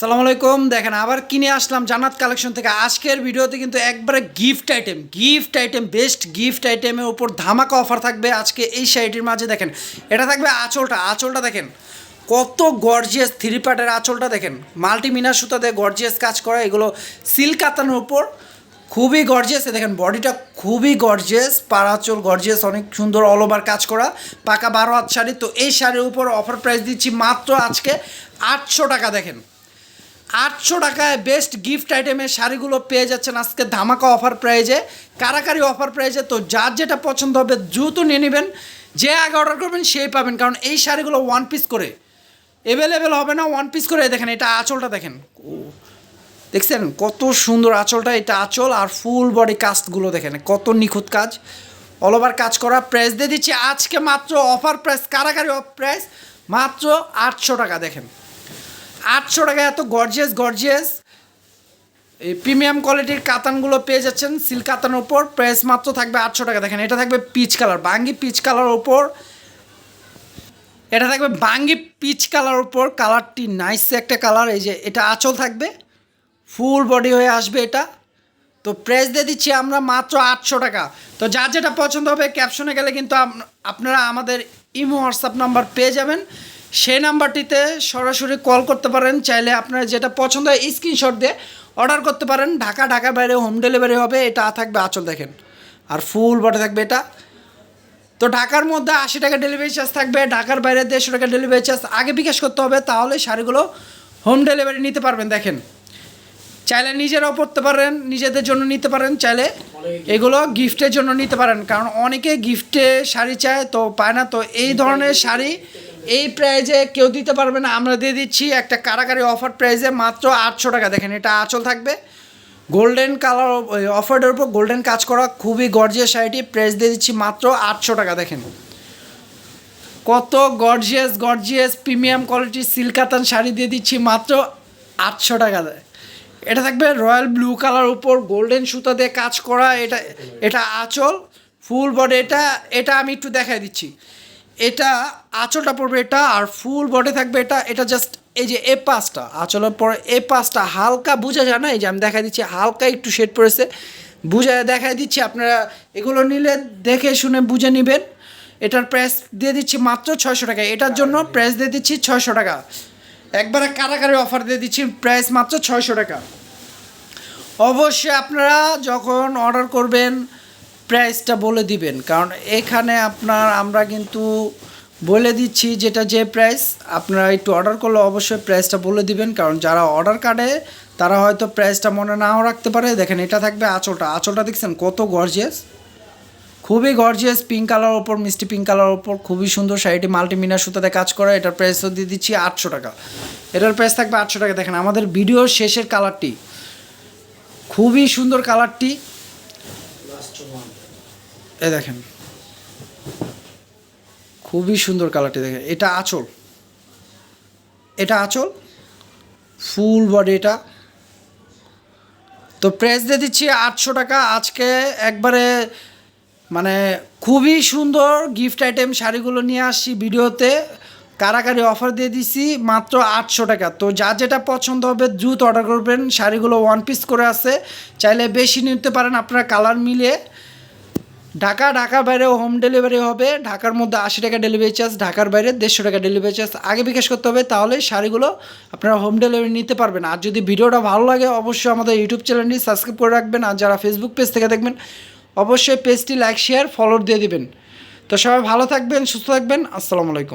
সালাম আলাইকুম। দেখেন, আবার কিনে আসলাম জান্নাত কালেকশন থেকে। আজকের ভিডিওতে কিন্তু একবারে gift item gift item best gift আইটেমের উপর ধামাকা অফার থাকবে আজকে এই শাড়িটির মাঝে। দেখেন, এটা থাকবে আঁচলটা। আঁচলটা দেখেন, কত গর্জিয়াস থ্রি পার্টের আঁচলটা দেখেন। মাল্টিমিনার সুতাতে গর্জিয়াস কাজ করা। এগুলো সিল্ক কাতানোর উপর খুবই গর্জিয়াস দেখেন বডিটা খুবই গর্জিয়াস পাড়াচল গর্জিয়াস অনেক সুন্দর অল ওভার কাজ করা। পাকা বারো হাত শাড়ি। তো এই শাড়ির উপর অফার প্রাইস দিচ্ছি মাত্র আজকে আটশো টাকা, দেখেন। আটশো টাকায় বেস্ট গিফট আইটেমের শাড়িগুলো পেয়ে যাচ্ছেন আজকে ধামাকা অফার প্রাইজে কারাকারি অফার প্রাইজে তো যার যেটা পছন্দ হবে দ্রুত নিয়ে নেবেন। যে আগে অর্ডার করবেন সেই পাবেন, কারণ এই শাড়িগুলো ওয়ান পিস করে। অ্যাভেলেবেল হবে না ওয়ান পিস করে দেখেন, এটা আঁচলটা দেখেন। ও দেখছেন কত সুন্দর আঁচলটা, এটা আঁচল আর ফুল বডি কাস্টগুলো দেখেন, কত নিখুঁত কাজ। অল ওভার কাজ করা প্রাইস দিয়ে দিচ্ছি। আজকে মাত্র অফার প্রাইস কারাকারি অফ প্রাইস মাত্র আটশো টাকা, দেখেন। আটশো টাকা এত গর্জিয়াস গর্জিয়াস এই প্রিমিয়াম কোয়ালিটির কাতানগুলো পেয়ে যাচ্ছেন সিল্ক কাতানের উপর। প্রাইস মাত্র থাকবে আটশো টাকা। দেখেন, এটা থাকবে পিচ কালার বাঙ্গি পিচ কালার উপর। এটা থাকবে বাঙ্গি পিচ কালার উপর। কালারটি নাইস একটা কালার এই যে এটা আঁচল থাকবে। ফুল বডি হয়ে আসবে এটা। তো প্রাইস দিয়ে দিচ্ছি আমরা মাত্র আটশো টাকা। তো যার যেটা পছন্দ হবে ক্যাপশনে গেলে কিন্তু আপ- আপনারা আমাদের ইমো হোয়াটসঅ্যাপ নাম্বার পেয়ে যাবেন। সেই নাম্বারটিতে সরাসরি কল করতে পারেন, চাইলে আপনার যেটা পছন্দ হয় স্ক্রিনশট দিয়ে অর্ডার করতে পারেন। ঢাকা, ঢাকার বাইরে হোম ডেলিভারি হবে, এটা থাকবে আঁচল দেখেন। আর ফুল বটে থাকবে এটা। তো ঢাকার মধ্যে আশি টাকা ডেলিভারি চার্জ থাকবে, ঢাকার বাইরে দেড়শো টাকা ডেলিভারি চার্জ আগে বিকাশ করতে হবে, তাহলে শাড়িগুলো হোম ডেলিভারি নিতে পারবেন, দেখেন। চাইলে নিজেরাও পড়তে পারেন, নিজেদের জন্য নিতে পারেন, চাইলে এগুলো গিফটের জন্য নিতে পারেন। কারণ অনেকে গিফটে শাড়ি চায়, তো পায় না। তো এই ধরনের শাড়ি এই প্রাইজে কেউ দিতে পারবে না, আমরা দিয়ে দিচ্ছি একটা কারাকারি অফার প্রাইজে মাত্র আটশো টাকা। দেখেন, এটা আঁচল থাকবে। গোল্ডেন কালার অফারের উপর গোল্ডেন কাজ করা খুবই গর্জিয়াস শাড়িটি প্রাইস দিয়ে দিচ্ছি মাত্র আটশো টাকা, দেখেন। কত গর্জিয়াস গর্জিয়াস প্রিমিয়াম কোয়ালিটির সিল্কাতান শাড়ি দিয়ে দিচ্ছি মাত্র আটশো টাকা। এটা থাকবে রয়্যাল ব্লু কালার উপর গোল্ডেন সুতা দিয়ে কাজ করা, এটা এটা আঁচল। ফুল বডি এটা এটা আমি একটু দেখাই দিচ্ছি। এটা আঁচলটা পড়বে এটা আর ফুল বডি থাকবে এটা এটা জাস্ট এই যে এ পাঁচটা, আঁচলের পরে এ পাঁচটা হালকা বোঝা যায় না, এই যে আমি দেখাই দিচ্ছি, হালকা একটু শেড পড়েছে বুঝে দেখাই দিচ্ছি, আপনারা এগুলো নিলে দেখে শুনে বুঝে নেবেন। এটার প্রাইস দিয়ে দিচ্ছি মাত্র ছয়শো টাকা, এটার জন্য প্রাইস দিয়ে দিচ্ছি ছয়শো টাকা। একবারে কারাকারি অফার দিয়ে দিচ্ছি প্রাইস মাত্র ছয়শো টাকা। অবশ্যই আপনারা যখন অর্ডার করবেন প্রাইসটা বলে দিবেন। কারণ এখানে আপনার আমরা কিন্তু বলে দিচ্ছি যেটা যে প্রাইস আপনারা একটু অর্ডার করলে অবশ্যই প্রাইসটা বলে দিবেন। কারণ যারা অর্ডার কাটে, তারা হয়তো প্রাইসটা মনে নাও রাখতে পারে। দেখেন, এটা থাকবে আঁচলটা। আঁচলটা দেখছেন, কত গর্জিয়াস খুবই গর্জিয়াস পিঙ্ক কালার ওপর মিষ্টি পিঙ্ক কালার ওপর খুবই সুন্দর শাড়িটি মাল্টিমিনার সুতাতে কাজ করা। এটার প্রাইসও দিয়ে দিচ্ছি আটশো টাকা। এটার প্রাইস থাকবে আটশো টাকা। দেখেন, আমাদের ভিডিওর শেষের কালারটি খুবই সুন্দর কালারটি এ দেখেন। খুবই সুন্দর কালারটি দেখেন। এটা আঁচল। এটা আঁচল। ফুল বডি এটা। তো প্রাইস দিয়ে দিচ্ছি আটশো টাকা। আজকে একবারে মানে খুবই সুন্দর গিফট আইটেম শাড়িগুলো নিয়ে আসছি ভিডিওতে। কারাকারি অফার দিয়ে দিছি মাত্র আটশো টাকা। তো যা যেটা পছন্দ হবে দ্রুত অর্ডার করবেন। শাড়িগুলো ওয়ান পিস করে আছে। চাইলে বেশি নিতে পারেন আপনার কালার মিলিয়ে। ঢাকা ঢাকার বাইরে হোম ডেলিভারি হবে। ঢাকার মধ্যে আশি টাকা ডেলিভারি চার্জ ঢাকার বাইরে দেড়শো টাকা ডেলিভারি চার্জ আগে বিকাশ করতে হবে তাহলে শাড়িগুলো আপনারা হোম ডেলিভারি নিতে পারবেন। আর যদি ভিডিওটা ভালো লাগে, অবশ্যই আমাদের ইউটিউব চ্যানেলটি সাবস্ক্রাইব করে রাখবেন। আর যারা ফেসবুক পেজ থেকে দেখবেন, অবশ্যই পেজটি লাইক শেয়ার ফলো দিয়ে দিবেন। তো সবাই ভালো থাকবেন, সুস্থ থাকবেন। আসসালামু আলাইকুম।